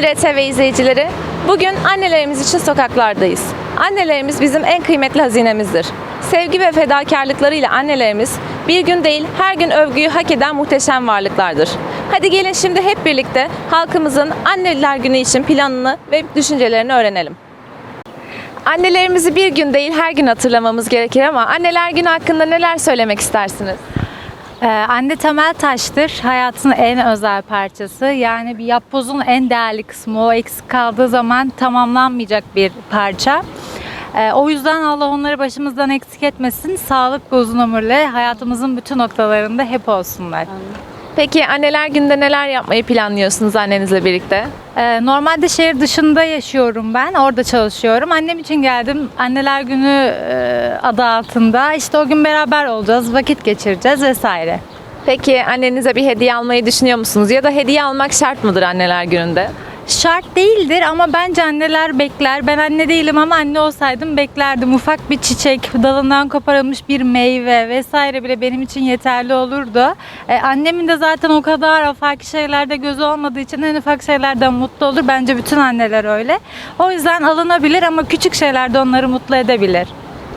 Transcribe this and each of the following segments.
Sayın RTV izleyicileri, bugün annelerimiz için sokaklardayız. Annelerimiz bizim en kıymetli hazinemizdir. Sevgi ve fedakarlıklarıyla annelerimiz bir gün değil her gün övgüyü hak eden muhteşem varlıklardır. Hadi gelin şimdi hep birlikte halkımızın Anneler Günü için planını ve düşüncelerini öğrenelim. Annelerimizi bir gün değil her gün hatırlamamız gerekir ama Anneler Günü hakkında neler söylemek istersiniz? Ee, anne temel taştır. Hayatın en özel parçası. Yani bir yapbozun en değerli kısmı. O eksik kaldığı zaman tamamlanmayacak bir parça. Ee, o yüzden Allah onları başımızdan eksik etmesin. Sağlık ve uzun ömürle hayatımızın bütün noktalarında hep olsunlar. Peki Anneler Günü'nde neler yapmayı planlıyorsunuz annenizle birlikte? Ee, normalde şehir dışında yaşıyorum ben. Orada çalışıyorum. Annem için geldim. Anneler Günü e, adı altında. İşte o gün beraber olacağız. Vakit geçireceğiz vesaire. Peki annenize bir hediye almayı düşünüyor musunuz? Ya da hediye almak şart mıdır Anneler Günü'nde? Şart değildir ama bence anneler bekler. Ben anne değilim ama anne olsaydım beklerdim. Ufak bir çiçek, dalından koparılmış bir meyve vesaire bile benim için yeterli olurdu. Ee, annemin de zaten o kadar afaki şeylerde gözü olmadığı için en ufak şeylerden mutlu olur. Bence bütün anneler öyle. O yüzden alınabilir ama küçük şeyler de onları mutlu edebilir.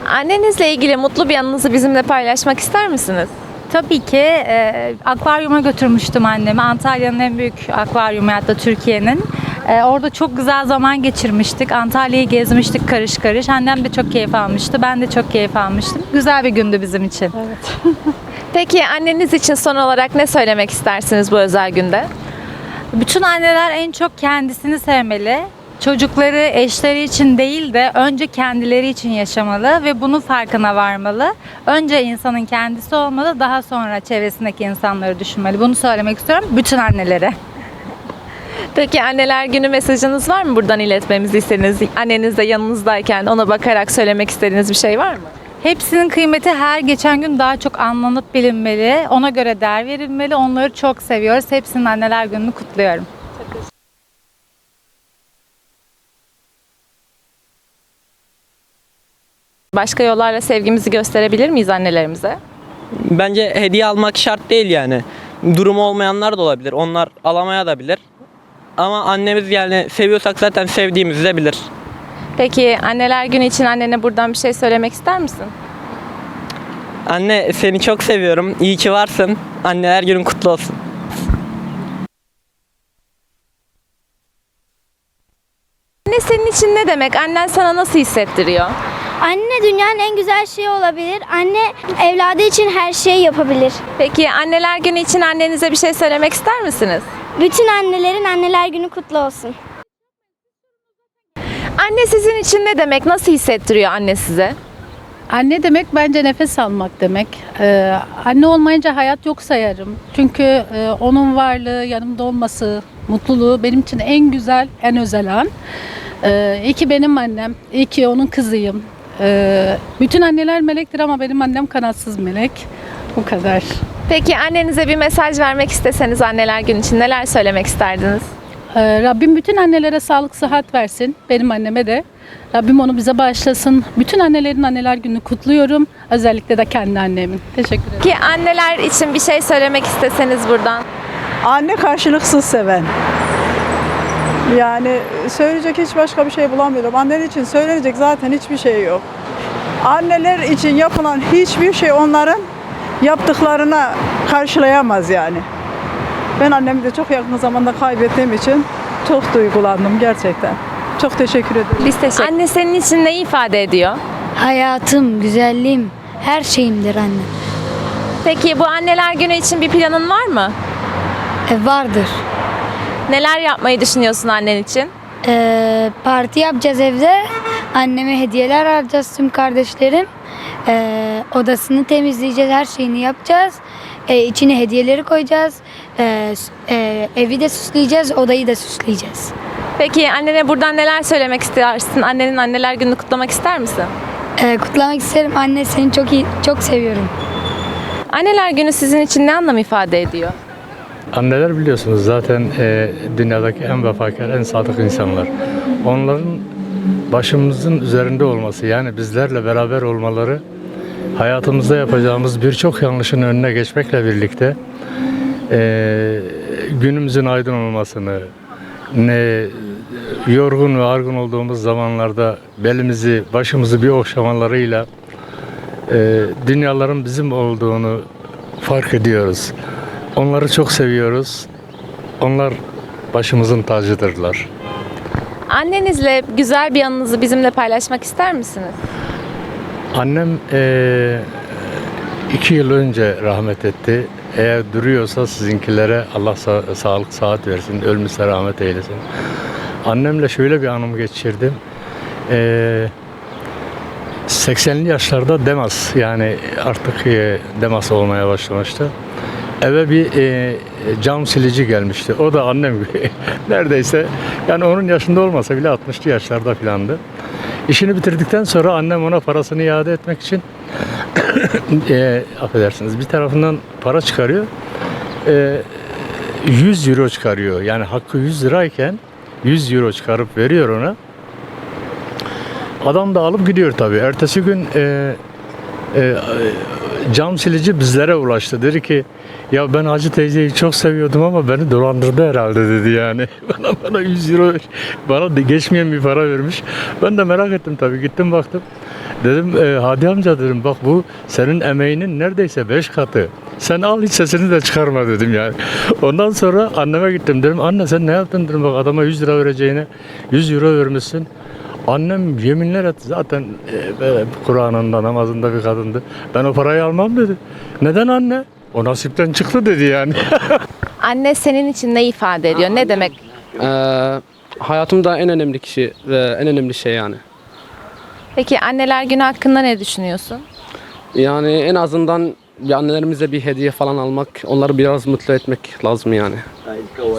Annenizle ilgili mutlu bir anınızı bizimle paylaşmak ister misiniz? Tabii ki e, akvaryuma götürmüştüm annemi. Antalya'nın en büyük akvaryumu hatta Türkiye'nin. E, orada çok güzel zaman geçirmiştik. Antalya'yı gezmiştik karış karış. Annem de çok keyif almıştı. Ben de çok keyif almıştım. Güzel bir gündü bizim için. Peki anneniz için son olarak ne söylemek istersiniz bu özel günde? Bütün anneler en çok kendisini sevmeli. Çocukları eşleri için değil de önce kendileri için yaşamalı ve bunun farkına varmalı. Önce insanın kendisi olmalı, daha sonra çevresindeki insanları düşünmeli. Bunu söylemek istiyorum bütün annelere. Peki Anneler Günü mesajınız var mı buradan iletmemizi istediğiniz? Anneniz de yanınızdayken ona bakarak söylemek istediğiniz bir şey var mı? Hepsinin kıymeti her geçen gün daha çok anlanıp bilinmeli. Ona göre değer verilmeli. Onları çok seviyoruz. Hepsinin anneler gününü kutluyorum. Başka yollarla sevgimizi gösterebilir miyiz annelerimize? Bence hediye almak şart değil yani. Durumu olmayanlar da olabilir. Onlar alamaya da bilir. Ama annemiz yani seviyorsak zaten sevdiğimizi de bilir. Peki Anneler Günü için annene buradan bir şey söylemek ister misin? Anne seni çok seviyorum. İyi ki varsın. Anneler günün kutlu olsun. Anne senin için ne demek? Annen sana nasıl hissettiriyor? Anne dünyanın en güzel şeyi olabilir. Anne evladı için her şeyi yapabilir. Peki Anneler Günü için annenize bir şey söylemek ister misiniz? Bütün annelerin anneler günü kutlu olsun. Anne sizin için ne demek? Nasıl hissettiriyor anne size? Anne demek bence nefes almak demek. Ee, anne olmayınca hayat yok sayarım. Çünkü e, onun varlığı, yanımda olması, mutluluğu benim için en güzel, en özel an. Ee, iyi ki benim annem, iyi ki onun kızıyım. Ee, bütün anneler melektir ama benim annem kanatsız melek. Bu kadar. Peki annenize bir mesaj vermek isteseniz Anneler Günü için neler söylemek isterdiniz? Ee, Rabbim bütün annelere sağlık, sıhhat versin. Benim anneme de. Rabbim onu bize bağışlasın. Bütün annelerin anneler gününü kutluyorum. Özellikle de kendi annemin. Teşekkür ederim. Ki anneler için bir şey söylemek isteseniz buradan. Anne karşılıksız seven. Yani söyleyecek hiç başka bir şey bulamıyorum. Anneler için söylenecek zaten hiçbir şey yok. Anneler için yapılan hiçbir şey onların yaptıklarına karşılayamaz yani. Ben annemi de çok yakın zamanda kaybettiğim için çok duygulandım gerçekten. Çok teşekkür ederim. Biz teşekkür Anne senin için ne ifade ediyor? Hayatım, güzelliğim, her şeyimdir anne. Peki bu Anneler Günü için bir planın var mı? E, vardır. Neler yapmayı düşünüyorsun annen için? E, parti yapacağız evde. Anneme hediyeler alacağız tüm kardeşlerim. E, odasını temizleyeceğiz, her şeyini yapacağız. E, içine hediyeleri koyacağız. E, s- e, evi de süsleyeceğiz, odayı da süsleyeceğiz. Peki annene buradan neler söylemek istersin? Annenin Anneler Günü'nü kutlamak ister misin? E, kutlamak isterim. Anne seni çok iyi, çok seviyorum. Anneler Günü sizin için ne anlam ifade ediyor? Anneler biliyorsunuz zaten e, dünyadaki en vefakar, en sadık insanlar. Onların başımızın üzerinde olması yani bizlerle beraber olmaları hayatımızda yapacağımız birçok yanlışın önüne geçmekle birlikte e, günümüzün aydın olmasını, ne yorgun ve argın olduğumuz zamanlarda belimizi, başımızı bir okşamalarıyla e, dünyaların bizim olduğunu fark ediyoruz. Onları çok seviyoruz. Onlar başımızın tacıdırlar. Annenizle güzel bir anınızı bizimle paylaşmak ister misiniz? Annem eee, iki yıl önce rahmet etti. Eğer duruyorsa sizinkilere Allah sa- sağlık saat versin, ölmüşse rahmet eylesin. Annemle şöyle bir anım geçirdim. Eee 80'li yaşlarda Demas yani artık eee, Demas olmaya başlamıştı. Eve bir eee, cam silici gelmişti. O da annem gibi. Neredeyse yani onun yaşında olmasa bile 60'lı yaşlarda filandı. İşini bitirdikten sonra annem ona parasını iade etmek için e, affedersiniz bir tarafından para çıkarıyor. E, 100 euro çıkarıyor. Yani hakkı 100 lirayken 100 euro çıkarıp veriyor ona. Adam da alıp gidiyor tabii. Ertesi gün e, e, cam silici bizlere ulaştı. Dedi ki ya ben Hacı teyzeyi çok seviyordum ama beni dolandırdı herhalde dedi yani. Bana bana 100 euro bana geçmeyen bir para vermiş. Ben de merak ettim tabii. Gittim baktım. Dedim e, Hadi amca dedim bak bu senin emeğinin neredeyse 5 katı. Sen al hiç sesini de çıkarma dedim yani. Ondan sonra anneme gittim dedim anne sen ne yaptın dedim bak adama 100 lira vereceğine 100 euro vermişsin. Annem yeminler etti zaten e, Kur'an'ında namazında bir kadındı. Ben o parayı almam dedi. Neden anne? O nasipten çıktı dedi yani. Anne senin için ne ifade ediyor? Ne demek? Ee, hayatımda en önemli kişi ve en önemli şey yani. Peki anneler günü hakkında ne düşünüyorsun? Yani en azından bir annelerimize bir hediye falan almak, onları biraz mutlu etmek lazım yani.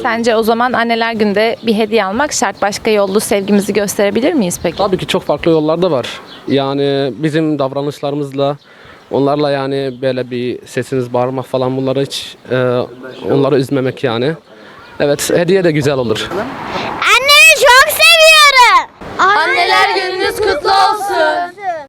Sence o zaman anneler günde bir hediye almak şart. Başka yollu sevgimizi gösterebilir miyiz peki? Tabii ki çok farklı yollar da var. Yani bizim davranışlarımızla onlarla yani böyle bir sesiniz bağırmak falan bunları hiç e, onları üzmemek yani. Evet hediye de güzel olur.